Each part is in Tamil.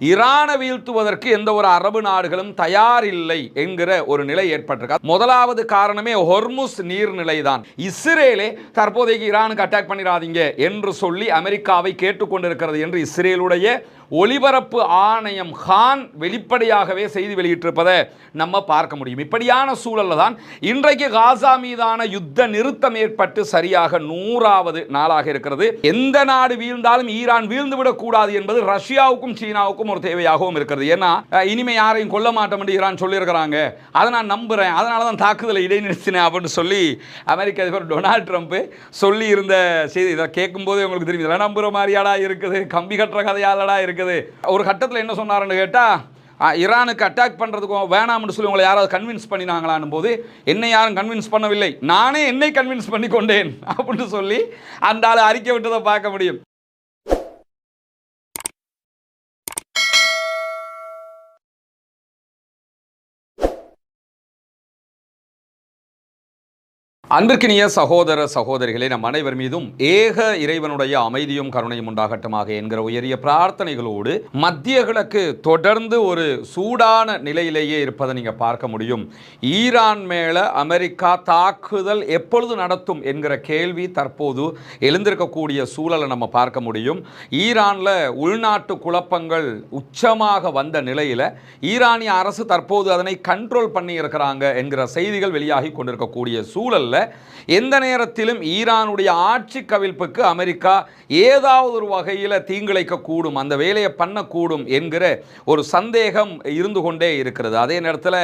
ஈரானை வீழ்த்துவதற்கு எந்த ஒரு அரபு நாடுகளும் தயாரில்லை என்கிற ஒரு நிலை ஏற்பட்டிருக்கா. முதலாவது காரணமே ஹொர்முஸ் நீர்நிலை தான் இஸ்ரேலே தற்போதைக்கு ஈரானுக்கு அட்டாக் பண்ணிடாதீங்க என்று சொல்லி அமெரிக்காவை கேட்டுக்கொண்டிருக்கிறது என்று இஸ்ரேலுடைய ஒளிபரப்பு ஆணையம் ஹான் வெளிப்படையாகவே செய்தி வெளியிட்டிருப்பதை நம்ம பார்க்க முடியும். இப்படியான சூழல்ல தான் இன்றைக்கு காசா மீதான யுத்த நிறுத்தம் ஏற்பட்டு சரியாக நூறாவது நாளாக இருக்கிறது. எந்த நாடு வீழ்ந்தாலும் ஈரான் வீழ்ந்து விடக்கூடாது என்பது ரஷ்யாவுக்கும் சீனாவுக்கும் ஒரு தேவையாகவும் இருக்கிறது. ஏன்னா இனிமே யாரையும் கொல்ல மாட்டோம் என்று ஈரான் சொல்லியிருக்கிறாங்க. அதை நான் நம்புறேன். அதனால தான் தாக்குதலை இடைநிறுத்தினேன் அப்படின்னு சொல்லி அமெரிக்க அதிபர் டொனால்ட் ட்ரம்ப் சொல்லி இருந்த செய்தி. இதை கேட்கும்போது உங்களுக்கு தெரியும் இதெல்லாம் நம்புற மாதிரியாடா இருக்குது? கம்பி கட்டுற கதையாலடா இருக்குது? ஒரு கட்டத்தில் என்ன சொன்னாருன்னு கேட்டால் ஈரானுக்கு அட்டாக் பண்ணுறதுக்கும் வேணாம்னு சொல்லி உங்களை யாராவது கன்வின்ஸ் பண்ணினாங்களான்னு போது என்னை யாரும் கன்வின்ஸ் பண்ணவில்லை. நானே என்னை கன்வின்ஸ் பண்ணி கொண்டேன் அப்படின்னு சொல்லி அந்த ஆள் அறிக்கை விட்டதை பார்க்க முடியும். அன்பிற்கினிய சகோதர சகோதரிகளே நம் அனைவர் மீதும் ஏக இறைவனுடைய அமைதியும் கருணையும் உண்டாகட்டமாக என்கிற உயரிய பிரார்த்தனைகளோடு மத்திய கிழக்கு தொடர்ந்து ஒரு சூடான நிலையிலேயே இருப்பதை நீங்கள் பார்க்க முடியும். ஈரான் மேல அமெரிக்கா தாக்குதல் எப்பொழுது நடத்தும் என்கிற கேள்வி தற்போது எழுந்திருக்கக்கூடிய சூழலை நம்ம பார்க்க முடியும். ஈரானில் உள்நாட்டு குழப்பங்கள் உச்சமாக வந்த நிலையில் ஈரானிய அரசு தற்போது அதனை கண்ட்ரோல் பண்ணி இருக்கிறாங்க என்கிற செய்திகள் வெளியாகி கொண்டிருக்கக்கூடிய சூழலில் எந்த நேரத்திலும் ஈரானுடைய ஆட்சி கவிழ்ப்புக்கு அமெரிக்கா ஏதாவது ஒரு வகையில் தீங்கிழைக்க கூடும் அந்த வேலையை பண்ணக்கூடும் என்கிற ஒரு சந்தேகம் இருந்து கொண்டே இருக்கிறது. அதே நேரத்தில்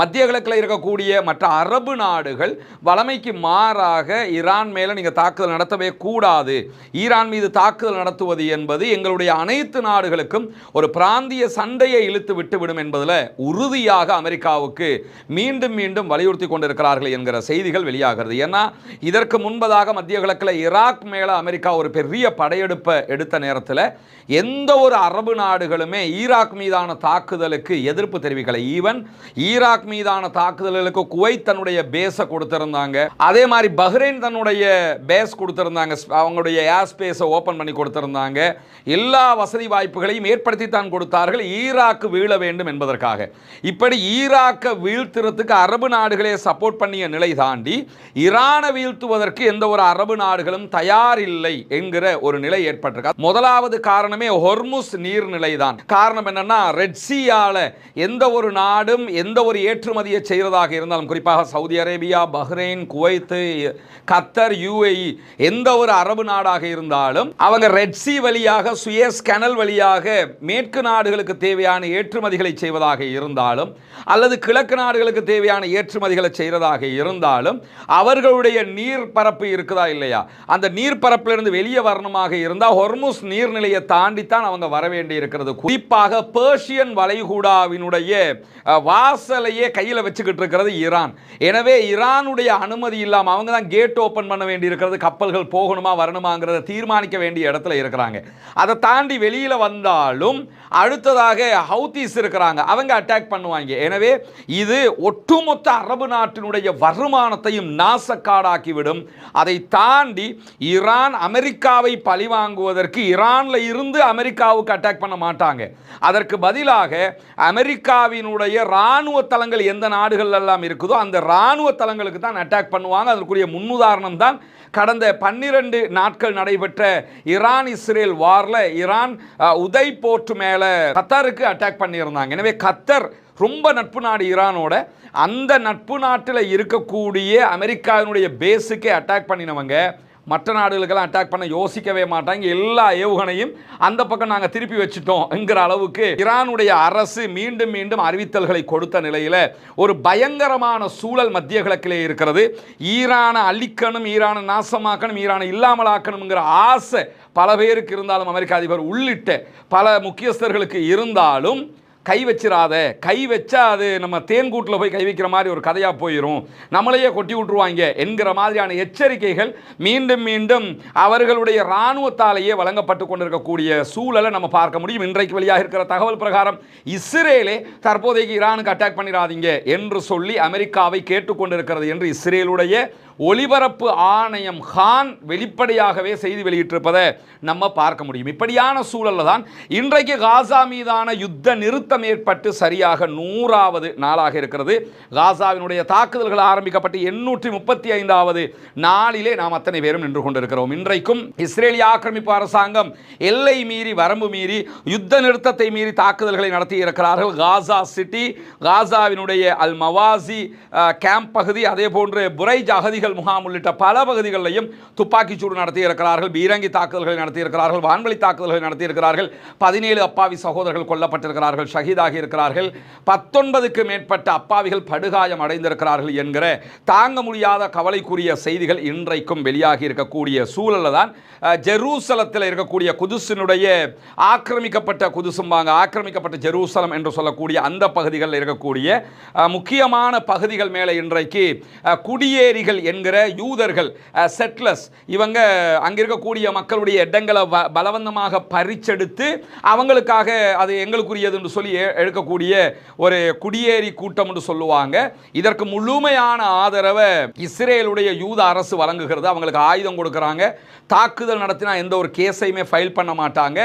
மத்திய கிழக்கில் இருக்கக்கூடிய மற்ற அரபு நாடுகள் வளமைக்கு மாறாக ஈரான் மேலே நீங்கள் தாக்குதல் நடத்தவே கூடாது. ஈரான் மீது தாக்குதல் நடத்துவது என்பது எங்களுடைய அனைத்து நாடுகளுக்கும் ஒரு பிராந்திய சண்டையை இழுத்து விட்டுவிடும் என்பதில் உறுதியாக அமெரிக்காவுக்கு மீண்டும் மீண்டும் வலியுறுத்தி கொண்டிருக்கிறார்கள் என்கிற செய்திகள் வெளியாகிறது. ஏன்னா இதற்கு முன்பதாக மத்திய கிழக்கில் ஈராக் மேலே அமெரிக்கா ஒரு பெரிய படையெடுப்பை எடுத்த நேரத்தில் எந்த ஒரு அரபு நாடுகளுமே ஈராக் மீதான தாக்குதலுக்கு எதிர்ப்பு தெரிவிக்கலை. ஈவன் ஈராக் மீதான தாக்குதல்களுக்கு குவைத் தன்னுடைய பேஸை கொடுத்திருந்தாங்க. அதே மாதிரி பஹ்ரைன் தன்னுடைய பேஸ் கொடுத்திருந்தாங்க. அவங்களுடைய ஏர் ஸ்பேஸை ஓப்பன் பண்ணி கொடுத்திருந்தாங்க. எல்லா வசதி வாய்ப்புகளையும் ஏற்படுத்தி தான் கொடுத்தார்கள். ஈராக்கு வீழ வேண்டும் என்பதற்காக. இப்படி ஈராக்கை வீழ்த்துறதுக்கு அரபு நாடுகளே சப்போர்ட் பண்ணிய நிலை தாண்டி ஈரானை வீழ்த்துவதற்கு எந்த ஒரு அரபு நாடுகளும் தயார் இல்லை என்கிற ஒரு நிலை ஏற்பட்டிருக்கு. முதலாவது காரணமே ஹொர்முஸ் நீர்நிலை தான் காரணம் என்னன்னா ரெட்சியால எந்த ஒரு நாடும் எந்த ஒரு ஏற்றுமதியை செய்வதாக இருந்தாலும் குறிப்பாக Saudi Arabia Bahrain Kuwait Qatar UAE எந்த ஒரு அரபு நாடாக இருந்தாலும் அவங்க ரெட்சி வழியாக சுயஸ் கனல் வழியாக மேற்கு நாடுகளுக்கு தேவையான ஏற்றுமதிகளை செய்வதாக இருந்தாலும் அல்லது கிழக்கு நாடுகளுக்கு தேவையான ஏற்றுமதிகளை செய்வதாக இருந்தாலும் அவர்களுடைய நீர் பரப்பு இருக்குதா இல்லையா? அந்த நீர் பரப்பிலிருந்து வெளியே வரணுமாக இருந்தால் ஹொர்முஸ் நீர்நிலையை தாண்டித்தான் அவங்க வர வேண்டி இருக்கிறது. குறிப்பாக பேர்ஷியன் வளைகுடாவினுடைய வாசலையே கையில் வச்சுக்கிட்டு இருக்கிறது ஈரான். எனவே ஈரானுடைய அனுமதி இல்லாமல் அவங்க தான் கேட் ஓப்பன் பண்ண வேண்டி இருக்கிறது கப்பல்கள் போகணுமா வரணுமாங்கிறத தீர்மானிக்க வேண்டிய இடத்துல இருக்கிறாங்க. அதை தாண்டி வெளியில் வந்தாலும் அடுத்ததாக ஹவுத்திஸ் இருக்கிறாங்க. அவங்க அட்டாக் பண்ணுவாங்க. எனவே இது ஒட்டுமொத்த அரபு நாட்டினுடைய வருமானத்தையும் நான் நாசக்காடாக்கிவிடும். அதை தாண்டி ஈரான் அமெரிக்காவை பழிவாங்குவதற்கு ஈரானில் இருந்து அமெரிக்காவுக்கு அட்டாக் பண்ண மாட்டாங்க. அதற்கு பதிலாக அமெரிக்காவினுடைய இராணுவ தளங்கள் எந்த நாடுகள் எல்லாம் இருக்குதோ அந்த இராணுவ தளங்களுக்கு தான் அட்டாக் பண்ணுவாங்க. அதற்குரிய முன்னுதாரணம் தான் கடந்த பன்னிரண்டு நாட்கள் நடைபெற்ற ஈரான் இஸ்ரேல் வாரில் ஈரான் உதய் உதை போர்ட் மேலே கத்தாருக்கு அட்டாக் பண்ணியிருந்தாங்க. எனவே கத்தர் ரொம்ப நட்பு நாடு ஈரானோட அந்த நட்பு நாட்டில் இருக்கக்கூடிய அமெரிக்காவினுடைய பேஸுக்கே அட்டாக் பண்ணினவங்க. மற்ற நாடுகளுக்கெல்லாம் அட்டாக் பண்ண யோசிக்கவே மாட்டாங்க. எல்லா ஏவுகணையும் அந்த பக்கம் நாங்கள் திருப்பி வச்சுட்டோம் என்கிற அளவுக்கு ஈரானுடைய அரசு மீண்டும் மீண்டும் அறிவித்தல்களை கொடுத்த நிலையில் ஒரு பயங்கரமான சூழல் மத்திய கிழக்கிலே இருக்கிறது. ஈரானை அழிக்கணும் ஈரானை நாசமாக்கணும் ஈரானை இல்லாமலாக்கணுங்கிற ஆசை பல பேருக்கு இருந்தாலும் அமெரிக்க அதிபர் உள்ளிட்ட பல முக்கியஸ்தர்களுக்கு இருந்தாலும் கை வச்சிடாத கை வச்சா அது நம்ம தேன்கூட்டில் போய் கை வைக்கிற மாதிரி ஒரு கதையாக போயிடும் நம்மளையே கொட்டி விட்டுருவாங்க என்கிற மாதிரியான எச்சரிக்கைகள் மீண்டும் மீண்டும் அவர்களுடைய இராணுவத்தாலேயே வழங்கப்பட்டு கொண்டிருக்கக்கூடிய சூழலை நம்ம பார்க்க முடியும். இன்றைக்கு வெளியாக இருக்கிற தகவல் பிரகாரம் இஸ்ரேலே தற்போதைக்கு ஈரானுக்கு அட்டாக் பண்ணிடாதீங்க என்று சொல்லி அமெரிக்காவை கேட்டுக்கொண்டிருக்கிறது என்று இஸ்ரேலுடைய ஒளிபரப்பு ஆணையம் ஹான் வெளிப்படையாகவே செய்தி வெளியிட்டிருப்பதை நம்ம பார்க்க முடியும். இப்படியான சூழல்ல தான் இன்றைக்கு காசா மீதான யுத்த நிறுத்தம் ஏற்பட்டு சரியாக நூறாவது நாளாக இருக்கிறது. காசாவினுடைய தாக்குதல்கள் ஆரம்பிக்கப்பட்டு எண்ணூற்றி முப்பத்தி ஐந்தாவது நாளிலே நாம் அத்தனை பேரும் நின்று கொண்டிருக்கிறோம். இன்றைக்கும் இஸ்ரேலிய ஆக்கிரமிப்பு அரசாங்கம் எல்லை மீறி வரம்பு மீறி யுத்த நிறுத்தத்தை மீறி தாக்குதல்களை நடத்தி இருக்கிறார்கள். காசா சிட்டி காசாவினுடைய அல் மவாசி கேம்ப் பகுதி அதே போன்று புரைஜ் அகதிகள் முகாம் உள்ளிட்ட பல பகுதிகளிலையும் துப்பாக்கிச்சூடு சூடு பீரங்கி தாக்குதல்களை நடத்தியிருக்கிறார்கள் வான்வழி தாக்குதல்களை நடத்தியிருக்கிறார்கள். பதினேழு அப்பாவி சகோதரர்கள் கொல்லப்பட்டிருக்கிறார்கள் ஷஹீதாகி இருக்கிறார்கள். பத்தொன்பதுக்கு மேற்பட்ட அப்பாவிகள் படுகாயம் அடைந்திருக்கிறார்கள் என்கிற தாங்க முடியாத கவலைக்குரிய செய்திகள் இன்றைக்கும் வெளியாகி இருக்கக்கூடிய சூழலில் தான் ஜெருசலத்தில் இருக்கக்கூடிய குதுசினுடைய ஆக்கிரமிக்கப்பட்ட குதுசும்பாங்க ஆக்கிரமிக்கப்பட்ட ஜெருசலம் என்று சொல்லக்கூடிய அந்த பகுதிகளில் இருக்கக்கூடிய முக்கியமான பகுதிகள் மேலே இன்றைக்கு குடியேறிகள் என்கிற யூதர்கள் செட்லஸ் இவங்க அங்க இருக்கக்கூடிய மக்களுடைய இடங்களை பலவந்தமாக பறிச்செடுத்து அவங்களுக்காக அது எங்களுக்குரியது என்று சொல்லி எடுக்கக்கூடிய ஒரு குடியேறி கூட்டம் என்று சொல்லுவாங்க. இதற்கு முழுமையான ஆதரவை இஸ்ரேலுடைய யூத அரசு வழங்குகிறது. அவங்களுக்கு ஆயுதம் கொடுக்குறாங்க. தாக்குதல் நடத்தினா எந்த ஒரு கேஸையுமே ஃபைல் பண்ண மாட்டாங்க.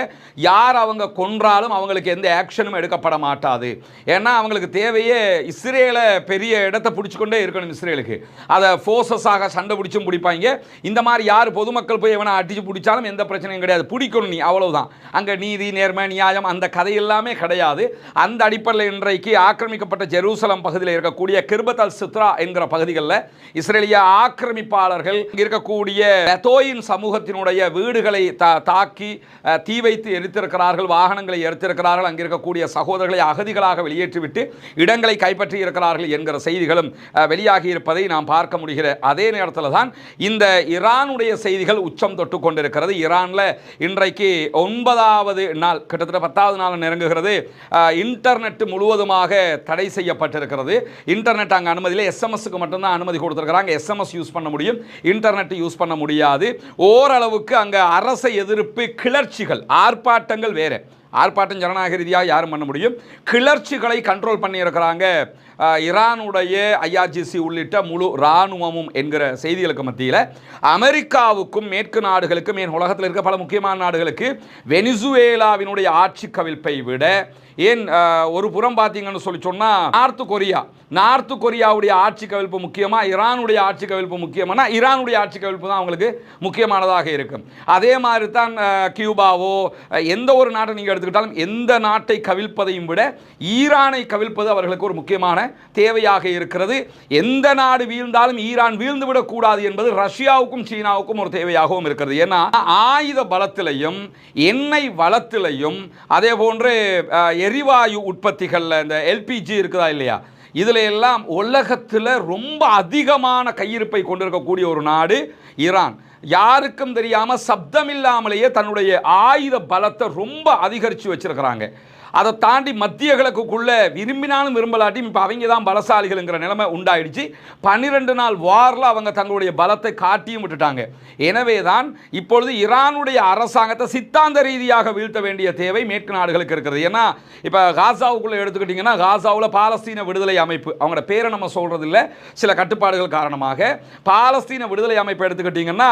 யார் அவங்க கொன்றாலும் அவங்களுக்கு எந்த ஆக்ஷனும் எடுக்கப்பட மாட்டாது. ஏன்னா அவங்களுக்கு தேவையே இஸ்ரேலை பெரிய இடத்தை பிடிச்சிக்கொண்டே இருக்கணும் இஸ்ரேலுக்கு. அதை ஃபோர்ஸஸாக சண்டை பிடிச்சும் பிடிப்பாங்க. இந்த மாதிரி யார் பொதுமக்கள் போய் எவனை அடிச்சு பிடிச்சாலும் எந்த பிரச்சனையும் கிடையாது. பிடிக்கணும் நீ அவ்வளவுதான். அங்கே நீதி நேர்மை நியாயம் அந்த கதை எல்லாமே கிடையாது. அந்த அடிப்படையில் இன்றைக்கு ஆக்கிரமிக்கப்பட்ட ஜெருசலம் பகுதியில் இருக்கக்கூடிய கிர்பத் அல் சித்ரா என்கிற பகுதிகளில் இஸ்ரேலிய ஆக்கிரமிப்பாளர்கள் இருக்கக்கூடிய பெத்தோயின் சமூகத்தினுடைய வீடுகளை தா- தாக்கி தீ வைத்து எரித்திருக்கிறார்கள் வாகனங்களை எரித்திருக்கிறார்கள். அங்கிருக்கக்கூடிய சகோதரர்களை அகதிகளாக வெளியேற்றிவிட்டு இடங்களை கைப்பற்றி இருக்கிறார்கள் என்கிற செய்திகளும் வெளியாகி இருப்பதை நாம் பார்க்க முடிகிற அதே நேரத்தில் தான் இந்த ஈரானுடைய செய்திகள் உச்சம் தொட்டு கொண்டிருக்கிறது. ஈரானில் இன்றைக்கு ஒன்பதாவது நாள் கிட்டத்தட்ட பத்தாவது நாள் நெருங்குகிறது. இன்டர்நெட் முழுவதுமாக தடை செய்யப்பட்டிருக்கிறது. இன்டர்நெட் அங்கே அனுமதியில் எஸ்எம்எஸ்க்கு மட்டும்தான் அனுமதி கொடுத்துருக்குறாங்க. எஸ்எம்எஸ் யூஸ் பண்ண முடியும். இன்டர்நெட் யூஸ் பண்ண முடியாது. ஓரளவுக்கு அங்கே அரச எதிர்ப்பு கிளர்ச்சிகள் ஆர்ப்பாட்டங்கள் வேறு. ஆர்ப்பாட்டம் ஜனநாயக ரீதியாக யாரும் பண்ண முடியும். கிளர்ச்சிகளை கண்ட்ரோல் பண்ணியிருக்கிறாங்க ஈரானுடைய ஐஆர்ஜிசி உள்ளிட்ட முழு இராணுவமும் என்கிற செய்திகளுக்கு மத்தியில் அமெரிக்காவுக்கும் மேற்கு நாடுகளுக்கும் என் உலகத்தில் இருக்க பல முக்கியமான நாடுகளுக்கு வெனிசுவேலாவினுடைய ஆட்சி கவிழ்ப்பை விட ஏன் ஒரு புறம் பார்த்தீங்கன்னு சொல்லி சொன்னால் நார்த்து கொரியா. நார்த்து கொரியாவுடைய ஆட்சி கவிழ்ப்பு முக்கியமாக ஈரானுடைய ஆட்சி கவிழ்ப்பு முக்கியமானா ஈரானுடைய ஆட்சி கவிழ்ப்பு தான் அவங்களுக்கு முக்கியமானதாக இருக்கும். அதே மாதிரி தான் கியூபாவோ எந்த ஒரு நாட்டை நீங்கள் எடுத்துக்கிட்டாலும் எந்த நாட்டை கவிழ்ப்பதையும் விட ஈரானை கவிழ்ப்பது அவர்களுக்கு ஒரு முக்கியமான தேவையாக இருக்கிறது. எந்த நாடு வீழ்ந்தாலும் ஈரான் வீழ்ந்து விடக்கூடாது என்பது ரஷ்யாவுக்கும் சீனாவுக்கும் ஒரு தேவையாகவும் இருக்கிறது. ஏன்னா ஆயுத பலத்திலையும் எண்ணெய் வளத்திலையும் அதே போன்று எரிவாயு உற்பத்திகளில் இந்த எல்பிஜி இருக்குதா இல்லையா? இதில் எல்லாம் உலகத்தில் ரொம்ப அதிகமான கையிருப்பை கொண்டிருக்கக்கூடிய ஒரு நாடு ஈரான். யாருக்கும் தெரியாமல் சப்தமில்லாமலேயே தன்னுடைய ஆயுத பலத்தை ரொம்ப அதிகரித்து வச்சுருக்கிறாங்க. அதை தாண்டி மத்திய கிழக்குக்குள்ளே விரும்பினாலும் விரும்பலாட்டியும் இப்போ அவங்க தான் பலசாலிகள்ங்கிற நிலைமை உண்டாயிடுச்சு. பன்னிரெண்டு நாள் வாரில் அவங்க தங்களுடைய பலத்தை காட்டியும் விட்டுட்டாங்க. எனவே தான் இப்பொழுது ஈரானுடைய அரசாங்கத்தை சித்தாந்த ரீதியாக வீழ்த்த வேண்டிய தேவை மேற்கு நாடுகளுக்கு இருக்கிறது. ஏன்னா இப்போ காசாவுக்குள்ளே எடுத்துக்கிட்டிங்கன்னா காசாவில் பாலஸ்தீன விடுதலை அமைப்பு அவங்களோட பேரை நம்ம சொல்கிறது இல்லை சில கட்டுப்பாடுகள் காரணமாக பாலஸ்தீன விடுதலை அமைப்பு எடுத்துக்கிட்டிங்கன்னா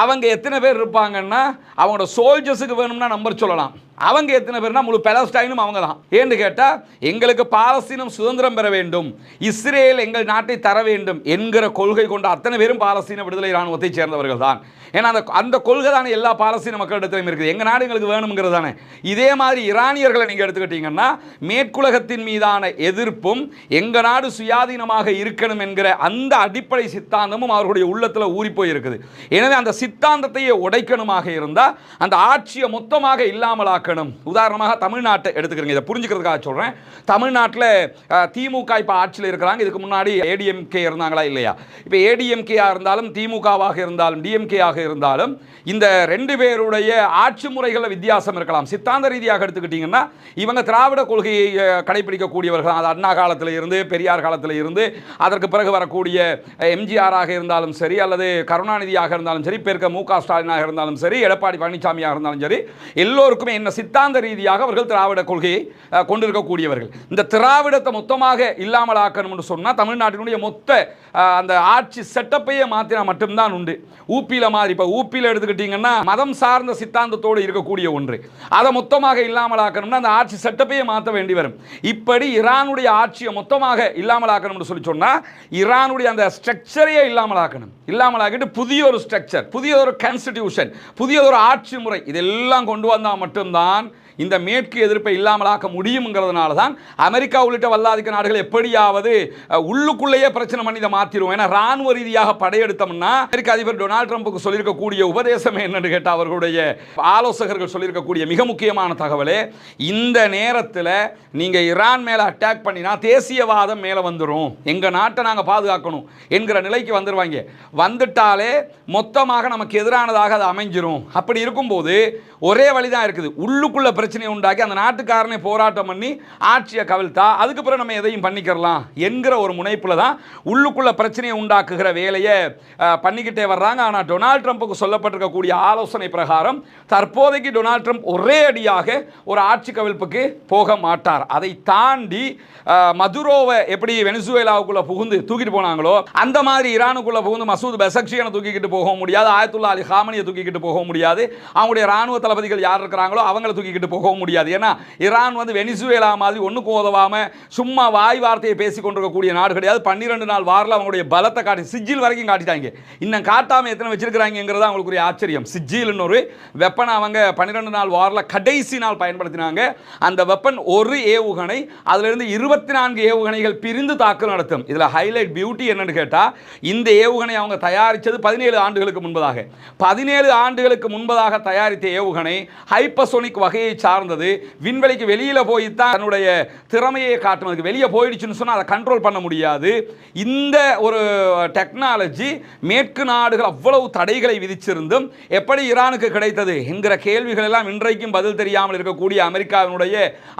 அவங்க எத்தனை பேர் இருப்பாங்கன்னா அவங்களோட சோல்ஜர்ஸுக்கு வேணும்னா நம்பர் சொல்லலாம். அவங்க எத்தனை பேர்னா முழு பெலஸ்டைனும் அவங்க தான் ஏன்னு கேட்டால் எங்களுக்கு பாலஸ்தீனம் சுதந்திரம் பெற வேண்டும். இஸ்ரேல் எங்கள் நாட்டை தர வேண்டும் என்கிற கொள்கை கொண்ட அத்தனை பேரும் பாலஸ்தீன விடுதலை இராணுவத்தை சேர்ந்தவர்கள் தான் ஏன்னா அந்த அந்த கொள்கை தானே எல்லா பாலஸ்தீன மக்களிடத்திலும் இருக்குது. எங்கள் நாடு எங்களுக்கு வேணுங்கிறது தானே இதே மாதிரி ஈரானியர்களை நீங்கள் எடுத்துக்கிட்டீங்கன்னா மேற்குலகத்தின் மீதான எதிர்ப்பும் எங்கள் நாடு சுயாதீனமாக இருக்கணும் என்கிற அந்த அடிப்படை சித்தாந்தமும் அவர்களுடைய உள்ளத்தில் ஊறி எனவே அந்த சித்தாந்தத்தையே உடைக்கணுமாக இருந்தால் அந்த ஆட்சியை மொத்தமாக இல்லாமலாக்கணும். உதாரணமாக தமிழ்நாட்டை எடுத்துக்கிறீங்க. இதை புரிஞ்சுக்கிறதுக்காக சொல்கிறேன் தமிழ்நாட்டில் திமுக இப்போ ஆட்சியில் இருக்கிறாங்க. இதுக்கு முன்னாடி ஏடிஎம்கே இருந்தாங்களா இல்லையா? இப்போ ஏடிஎம்கேயா இருந்தாலும் திமுகவாக இருந்தாலும் டிஎம்கேயாக இருந்தாலும் இந்த ரெண்டு பேருடைய ஆட்சி முறைகளில் வித்தியாசம் இருக்கலாம். சித்தாந்த ரீதியாக எடுத்துக்கிட்டிங்கன்னா இவங்க திராவிட கொள்கையை கடைபிடிக்கக்கூடியவர்கள். அது அண்ணா காலத்தில் இருந்து பெரியார் காலத்தில் இருந்து அதற்கு பிறகு வரக்கூடிய எம்ஜிஆராக இருந்தாலும் சரி அல்லது கருணாநிதியாக இருந்தாலும் சரி இருக்க மு க ஸ்டாலினாக இருந்தாலும் சரி எடப்பாடி பழனிசாமியாக இருந்தாலும் சரி எல்லோருக்குமே என்ன சித்தாந்த ரீதியாக அவர்கள் திராவிட கொள்கையை கொண்டிருக்கக்கூடியவர்கள். இந்த திராவிடத்தை மொத்தமாக இல்லாமல் ஆக்கணும்னு சொன்னால் தமிழ்நாட்டினுடைய மொத்த அந்த ஆட்சி செட்டப்பையே மாற்றினா மட்டும்தான் உண்டு. ஊப்பியில் மாதிரி இப்போ ஊப்பியில் எடுத்துக்கிட்டிங்கன்னா மதம் சார்ந்த சித்தாந்தத்தோடு இருக்கக்கூடிய ஒன்று. அதை மொத்தமாக இல்லாமல் ஆக்கணும்னா அந்த ஆட்சி செட்டப்பையே மாற்ற வேண்டி வரும். இப்படி ஈரானுடைய ஆட்சியை மொத்தமாக இல்லாமல் ஆக்கணும்னு சொல்லி சொன்னால் ஈரானுடைய அந்த ஸ்ட்ரக்சரையே இல்லாமல் ஆக்கணும். இல்லாமல் ஆக்கிட்டு புதிய ஒரு ஸ்ட்ரக்சர் புதிய ஒரு கான்ஸ்டிடியூஷன் புதிய ஒரு ஆட்சி முறை இதெல்லாம் கொண்டு வந்தால் மட்டும்தான் இந்த மேற்கு எதிர்ப்பை இல்லாமலாக்க முடியுங்கிறதுனால தான் அமெரிக்கா உள்ளிட்ட வல்லாதிக்க நாடுகள் எப்படியாவது உள்ளுக்குள்ளேயே பிரச்சனை பண்ணி இதை மாற்றிடுவோம் ஏன்னா ராணுவ ரீதியாக படையெடுத்தோம்னா அமெரிக்க அதிபர் டொனால்ட் ட்ரம்புக்கு சொல்லியிருக்கக்கூடிய உபதேசம் என்னன்னு கேட்டால் அவர்களுடைய ஆலோசகர்கள் சொல்லியிருக்கக்கூடிய மிக முக்கியமான தகவலே இந்த நேரத்தில் நீங்கள் ஈரான் மேலே அட்டாக் பண்ணினா தேசியவாதம் மேலே வந்துடும் எங்கள் நாட்டை நாங்கள் பாதுகாக்கணும் என்கிற நிலைக்கு வந்துடுவாங்க வந்துட்டாலே மொத்தமாக நமக்கு எதிரானதாக அது அமைஞ்சிரும். அப்படி இருக்கும்போது ஒரே வழி தான் இருக்குது. உள்ளுக்குள்ள பிரச்சனையை உண்டாக்கி அந்த நாட்டுக்காரனை போராட்டம் பண்ணி ஆட்சியை கவிழ்த்தா அதுக்கு பிறகு நம்ம எதையும் பண்ணிக்கிறலாம் என்கிற ஒரு முனைப்பில் தான் உள்ளுக்குள்ள பிரச்சனையை உண்டாக்குகிற வேலையை பண்ணிக்கிட்டே வர்றாங்க. ஆனால் டொனால்ட் ட்ரம்ப்புக்கு சொல்லப்பட்டிருக்கக்கூடிய ஆலோசனை பிரகாரம் தற்போதைக்கு டொனால்ட் ட்ரம்ப் ஒரே அடியாக ஒரு ஆட்சி கவிழ்ப்புக்கு போக மாட்டார். அதை தாண்டி மதுரோவை எப்படி வெனிசுவேலாவுக்குள்ள புகுந்து தூக்கிட்டு போனாங்களோ அந்த மாதிரி ஈரானுக்குள்ளே புகுந்து மசூத் பெசக்ஷியனை தூக்கிக்கிட்டு போக முடியாது ஆயத்துல்லா அலி ஹாமனியை தூக்கிக்கிட்டு போக முடியாது. அவங்களுடைய ராணுவ தளபதிகள் யார் இருக்கிறாங்களோ அவங்கள தூக்கிக்கிட்டு போக முடியாது. ஏன்னா ஈரான் வந்து வெனிசுவேலா மாதிரி ஒன்றுக்கும் உதவாமல் சும்மா வாய் வார்த்தையை பேசி கொண்டிருக்கக்கூடிய நாடு கிடையாது. பன்னிரெண்டு நாள் வாரில் அவங்களுடைய பலத்தை காட்டி சிஜில் வரைக்கும் காட்டிட்டாங்க. இன்னும் காட்டாம எத்தனை வச்சிருக்கிறாங்கிறது அவங்களுக்குரிய ஆச்சரியம். சிஜில்னு ஒரு வெப்பனை அவங்க பன்னிரெண்டு நாள் வாரில் கடைசி நாள் பயன்படுத்தினாங்க. அந்த வெப்பன் ஒரு ஏவுகணை அதிலிருந்து இருபத்தி நான்கு ஏவுகணைகள் பிரிந்து தாக்குதல் நடத்தும். இதில் ஹைலைட் பியூட்டி என்னன்னு கேட்டால் இந்த ஏவுகணை அவங்க தயாரித்தது பதினேழு ஆண்டுகளுக்கு முன்பதாக. பதினேழு ஆண்டுகளுக்கு முன்பதாக தயாரித்த ஏவுகணை ஹைப்பசோனிக் வகையை சார்ந்தது. விண்வெளிக்கு வெளியில் போய் தான் தன்னுடைய திறமையை காட்டுனதுக்கு வெளியே போயிடுச்சுன்னு சொன்னால் அதை கண்ட்ரோல் பண்ண முடியாது. இந்த ஒரு டெக்னாலஜி மேற்கு நாடுகள் அவ்வளவு தடைகளை விதிச்சிருந்தும் எப்படி ஈரானுக்கு கிடைத்தது என்கிற கேள்விகள் எல்லாம் இன்றைக்கும் பதில் தெரியாமல் இருக்கக்கூடிய அமெரிக்காவினுடைய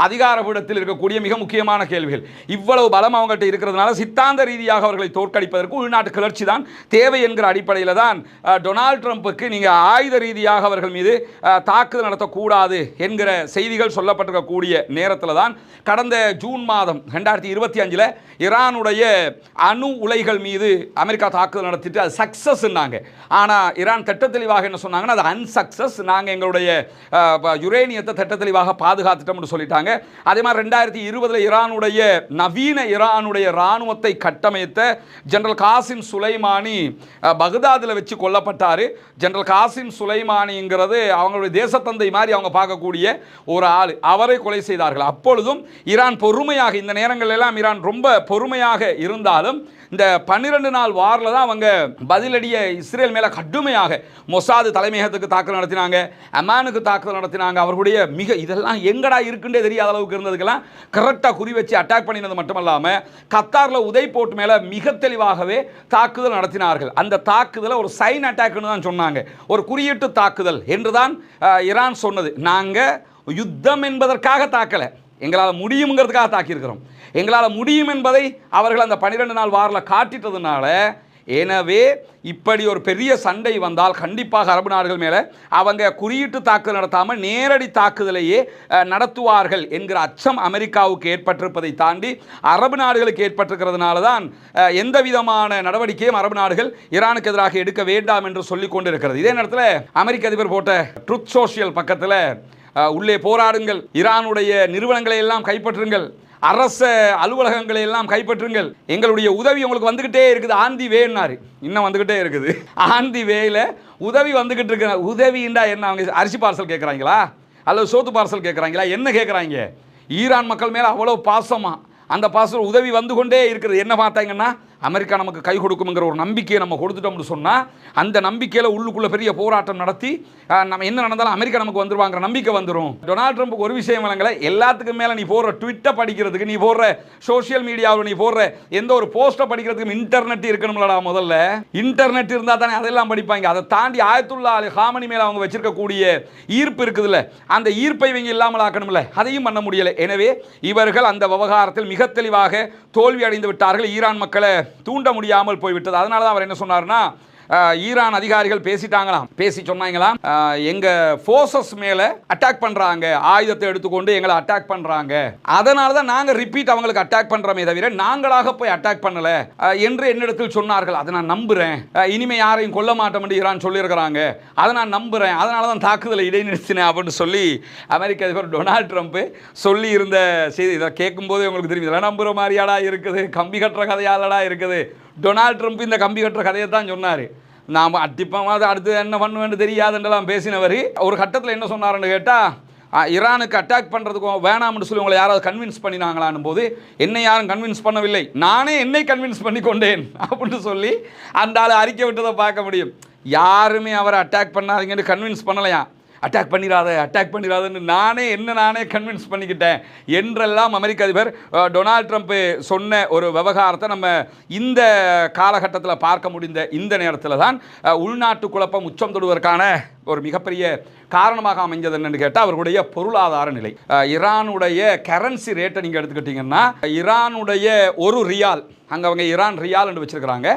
அதிகாரபீடத்தில் இருக்கக்கூடிய மிக முக்கியமான கேள்விகள். இவ்வளவு பலம் அவங்கள்ட்ட இருக்கிறதுனால சித்தாந்த ரீதியாக அவர்களை தோற்கடிப்பதற்கு உள்நாட்டு கிளர்ச்சி தான் தேவை என்கிற அடிப்படையில் தான் டொனால்ட் ட்ரம்ப்புக்கு நீங்கள் ஆயுத ரீதியாக அவர்கள் மீது தாக்குதல் நடத்தக்கூடாது என்கிற செய்திகள் சொல்லப்பட்டிருக்கக்கூடிய நேரத்தில் தான் கடந்த ஜூன் மாதம் ரெண்டாயிரத்தி இருபத்தி அஞ்சில் ஈரானுடைய அணு உலைகள் மீது அமெரிக்கா தாக்குதல் நடத்திட்டு அது சக்ஸஸ்ன்னாங்க ஆனால் ஈரான் திட்ட தெளிவாக என்ன சொன்னாங்கன்னா அது அன்சக்சஸ் நாங்கள் எங்களுடைய யுரேனியத்தை திட்ட தெளிவாக பாதுகாத்துட்டோம்னு சொல்லிட்டாங்க. அதே மாதிரி ரெண்டாயிரத்தி இருபதில் ஈரானுடைய நவீன ஈரானுடைய இராணுவத்தை கட்டமைத்த ஜெனரல் காசிம் சுலைமானி பகுதாதில் பக்தாதில் வச்சு கொல்லப்பட்டார். ஜெனரல் காசிம் சுலைமானிங்கிறது அவங்களுடைய தேசத்தந்தை மாதிரி அவங்க பார்க்கக்கூடிய ஒரு ஆள். அவரை கொலை செய்தார்கள். அப்பொழுதும் ஈரான் பொறுமையாக இந்த நேரங்கள் எல்லாம் ஈரான் ரொம்ப பொறுமையாக இருந்தாலும் இந்த பன்னிரெண்டு நாள் வாரில் தான் அவங்க பதிலடிய இஸ்ரேல் மேலே கடுமையாக மொசாது தலைமையகத்துக்கு தாக்குதல் நடத்தினாங்க அமானுக்கு தாக்குதல் நடத்தினாங்க. அவர்களுடைய மிக இதெல்லாம் எங்கடா இருக்குன்றே தெரியாத அளவுக்கு இருந்ததுக்கெல்லாம் கரெக்டாக குறி வச்சு அட்டாக் பண்ணினது மட்டுமல்லாமல் கத்தாரில் உதை போட்டு மேலே மிக தெளிவாகவே தாக்குதல் நடத்தினார்கள். அந்த தாக்குதலை ஒரு சைன் அட்டாக்னு தான் சொன்னாங்க. ஒரு குறியீட்டு தாக்குதல் என்று தான் ஈரான் சொன்னது நாங்கள் யுத்தம் என்பதற்காக தாக்கலை. எங்களால் முடியுங்கிறதுக்காக தாக்கியிருக்கிறோம். எங்களால் முடியும் என்பதை அவர்கள் அந்த பன்னிரெண்டு நாள் வாரில் காட்டிட்டதுனால எனவே இப்படி ஒரு பெரிய சண்டை வந்தால் கண்டிப்பாக அரபு நாடுகள் மேலே அவங்க குறியீட்டு தாக்குதல் நடத்தாமல் நேரடி தாக்குதலையே நடத்துவார்கள் என்கிற அச்சம் அமெரிக்காவுக்கு ஏற்பட்டிருப்பதை தாண்டி அரபு நாடுகளுக்கு ஏற்பட்டிருக்கிறதுனால தான் எந்த விதமான நடவடிக்கையும் அரபு நாடுகள் ஈரானுக்கு எதிராக எடுக்க வேண்டாம் என்று சொல்லிக் கொண்டிருக்கிறது. இதே நேரத்தில் அமெரிக்க அதிபர் போட்ட ட்ருத் சோஷியல் பக்கத்தில் உள்ளே போராடுங்கள். ஈரானுடைய நிறுவனங்களை எல்லாம் கைப்பற்றுங்கள். அரச அலுவலகங்களை எல்லாம் கைப்பற்றுங்கள். எங்களுடைய உதவி உங்களுக்கு வந்துக்கிட்டே இருக்குது. ஆந்தி வேன்னாரு. இன்னும் வந்துக்கிட்டே இருக்குது. ஆந்தி வேல உதவி வந்துக்கிட்டு இருக்கிற உதவிண்டா என்ன அவங்க அரிசி பார்சல் கேட்குறாங்களா அல்லது சோத்து பார்சல் கேட்குறாங்களா என்ன கேட்குறாங்க ஈரான் மக்கள் மேலே அவ்வளோ பாசமாக அந்த பாசம் உதவி வந்து கொண்டே இருக்கிறது என்ன பார்த்தாங்கன்னா அமெரிக்கா நமக்கு கை கொடுக்குங்கிற ஒரு நம்பிக்கையை நம்ம கொடுத்துட்டோம்னு சொன்னால் அந்த நம்பிக்கையில் உள்ளுக்குள்ளே பெரிய போராட்டம் நடத்தி நம்ம என்ன நடந்தாலும் அமெரிக்கா நமக்கு வந்துருவாங்கிற நம்பிக்கை வந்துடும் டொனால்ட் ட்ரம்ப்புக்கு ஒரு விஷயம் விளங்கல எல்லாத்துக்கும் மேலே நீ போடுற ட்விட்டை படிக்கிறதுக்கு நீ போடுற சோஷியல் மீடியாவில் நீ போடுற எந்த ஒரு போஸ்ட்டை படிக்கிறதுக்கு இன்டர்நெட் இருக்கணும்லடா முதல்ல. இன்டர்நெட் இருந்தால் தானே அதெல்லாம் படிப்பாங்க. அதை தாண்டி ஆயத்துல்லா அலி ஹாமனி மேலே அவங்க வச்சிருக்கக்கூடிய ஈர்ப்பு இருக்குதுல்ல அந்த ஈர்ப்பை இவங்க இல்லாமல் ஆக்கணும்ல அதையும் பண்ண முடியலை. எனவே இவர்கள் அந்த விவகாரத்தில் மிக தெளிவாக தோல்வி அடைந்து விட்டார்கள் ஈரான் மக்களை. தூண்ட முடியாமல் போய்விட்டது. அதனால தான் அவர் என்ன சொன்னார்னா ஈரான் அதிகாரிகள் பேசிட்டாங்களாம். பேசி சொன்னாங்களாம். எங்க ஃபோர்ஸஸ் மேல அட்டாக் பண்றாங்க. ஆயுதத்தை எடுத்துக்கொண்டு எங்களை அட்டாக் பண்றாங்க. அதனால தான் நாங்க ரிப்பீட் அவங்களுக்கு அட்டாக் பண்றோமே தவிர நாங்களாக போய் அட்டாக் பண்ணல. என்று என்னிடத்தில் சொன்னார்கள். அதை நான் நம்புறேன். இனிமே யாரையும் கொல்ல மாட்டோம் என்று ஈரான் சொல்லியிருக்கிறாங்க. அதை நான் நம்புறேன். அதனால தான் தாக்குதலை இடைநிறுத்தினேன் அப்படின்னு சொல்லி அமெரிக்க அதிபர் டொனால்ட் ட்ரம்ப் சொல்லி இருந்த செய்தி. இதை கேட்கும்போது உங்களுக்கு தெரியும். இதெல்லாம் நம்புற மாதிரியாடா இருக்குது. கம்பி கட்டுற கதையாலடா இருக்குது. டொனால்ட் ட்ரம்ப் இந்த கம்பி கட்டுற கதையை தான் சொன்னார். நாம் அட்டிப்பமாக அடுத்து என்ன பண்ணுவேன்னு தெரியாதுன்றலாம் பேசினவர் ஒரு கட்டத்தில் என்ன சொன்னாருன்னு கேட்டால் ஈரானுக்கு அட்டாக் பண்ணுறதுக்கும் வேணாம்னு சொல்லி உங்களை யாராவது கன்வின்ஸ் பண்ணினாங்களான் போது என்னை யாரும் கன்வின்ஸ் பண்ணவில்லை. நானே என்னை கன்வின்ஸ் பண்ணி கொண்டேன் அப்படின்னு சொல்லி அந்த ஆள் அறிக்கை விட்டதை பார்க்க முடியும். யாருமே அவரை அட்டாக் பண்ணாதீங்கன்னு கன்வின்ஸ் பண்ணலையா? அட்டாக் பண்ணிடாத அட்டாக் பண்ணிடாதன்னு நானே என்ன நானே கன்வின்ஸ் பண்ணிக்கிட்டேன். என்றெல்லாம் அமெரிக்க அதிபர் டொனால்ட் ட்ரம்ப் சொன்ன ஒரு விவகாரத்தை நம்ம இந்த காலகட்டத்தில் பார்க்க முடிந்த இந்த நேரத்தில் தான் உள்நாட்டு குழப்பம் உச்சம் தொடுவதற்கான ஒரு மிகப்பெரிய காரணமாக அமைஞ்சது என்னன்னு கேட்டால் அவர்களுடைய பொருளாதார நிலை. ஈரானுடைய கரன்சி ரேட்டை நீங்கள் எடுத்துக்கிட்டிங்கன்னா ஈரானுடைய ஒரு ரியால் அங்கே அவங்க ஈரான் ரியால் என்று வச்சுருக்கிறாங்க.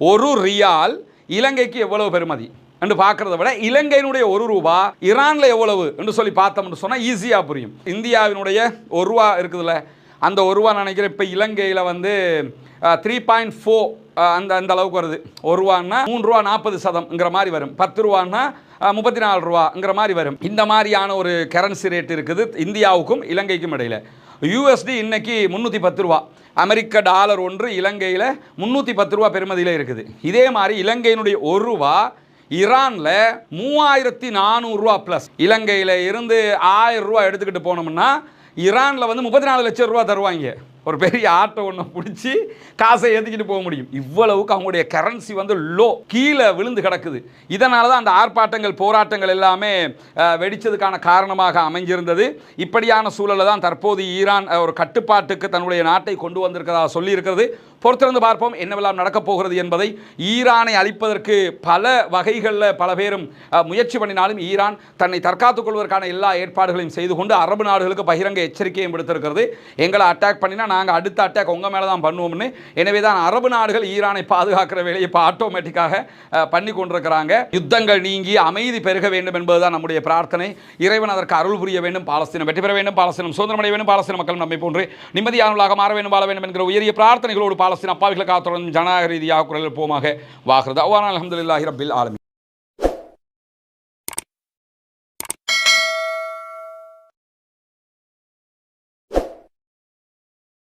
ஒரு ரியால் இலங்கைக்கு எவ்வளவு பெருமதி என்று பார்க்கறத விட இலங்கையினுடைய ஒரு ரூபா ஈரானில் எவ்வளவு என்று சொல்லி பார்த்தோம்னு சொன்னால் ஈஸியாக புரியும். இந்தியாவினுடைய ஒரு ரூபா இருக்குதுல்ல அந்த ஒரு ரூபா நினைக்கிறேன் இப்போ இலங்கையில் வந்து த்ரீ பாயிண்ட் ஃபோர் அந்த அந்த அளவுக்கு வருது. ஒரு ரூபான்னா மூணு ரூபா நாற்பது சதம்ங்கிற மாதிரி வரும். பத்து ரூபான்னா முப்பத்தி நாலு ரூபாங்கிற மாதிரி வரும். இந்த மாதிரியான ஒரு கரன்சி ரேட் இருக்குது இந்தியாவுக்கும் இலங்கைக்கும் இடையில. யூஎஸ்டி இன்னைக்கு முந்நூற்றி பத்து ரூபா. அமெரிக்க டாலர் ஒன்று இலங்கையில் முந்நூற்றி பத்து ரூபா பெருமதியில் இருக்குது. இதே மாதிரி இலங்கையினுடைய ஒரு ரூபா ஈரானில் மூவாயிரத்தி நானூறுரூவா ப்ளஸ் இலங்கையில் இருந்து ஆயிரம் ரூபா எடுத்துக்கிட்டு போனோம்னா ஈரானில் வந்து முப்பத்தி நாலு லட்சம் ரூபா தருவாங்க. ஒரு பெரிய ஆட்டோ ஒன்று பிடிச்சி காசை ஏற்றிக்கிட்டு போக முடியும். இவ்வளவுக்கு அவங்களுடைய கரன்சி வந்து லோ கீழே விழுந்து கிடக்குது. இதனால தான் அந்த ஆர்ப்பாட்டங்கள் போராட்டங்கள் எல்லாமே வெடித்ததுக்கான காரணமாக அமைஞ்சிருந்தது. இப்படியான சூழலில் தான் தற்போது ஈரான் ஒரு கட்டுப்பாட்டுக்கு தன்னுடைய நாட்டை கொண்டு வந்திருக்கிறதா சொல்லியிருக்கிறது. பொறுத்திருந்து பார்ப்போம் என்னவெல்லாம் நடக்கப் போகிறது என்பதை. ஈரானை அழிப்பதற்கு பல வகைகளில் பல பேரும் முயற்சி பண்ணினாலும் ஈரான் தன்னை தற்காத்துக் கொள்வதற்கான எல்லா ஏற்பாடுகளையும் செய்து கொண்டு அரபு நாடுகளுக்கு பகிரங்க எச்சரிக்கையும் விடுத்திருக்கிறது. எங்களை அட்டாக் பண்ணினா நாங்கள் அடுத்த அட்டாக் உங்கள் மேலே தான் பண்ணுவோம்னு. எனவே தான் அரபு நாடுகள் ஈரானை பாதுகாக்கிற வேலையை இப்போ ஆட்டோமேட்டிக்காக பண்ணி கொண்டிருக்கிறாங்க. யுத்தங்கள் நீங்கி அமைதி பெருக வேண்டும் என்பதுதான் நம்முடைய பிரார்த்தனை. இறைவன் அதற்கு அருள் புரிய வேண்டும் பாலஸ்தீனம் வெற்றி பெற வேண்டும் பாலஸ்தீனம் சுதந்திரமடைய வேண்டும் பாலஸ்தீன மக்கள் நம்மை போன்று நிம்மதியானவர்களாக மாற வேண்டும் வாழ வேண்டும் என்கிற உயரிய பிரார்த்தனைகளோடு பாலஸ்தீன அப்பாவிகளை காத்துடன் ஜனநாயக ரீதியாக குரல் போமாக வாகிறது அவ்வாறு அலமதுல்லாஹி ரபில் ஆலமி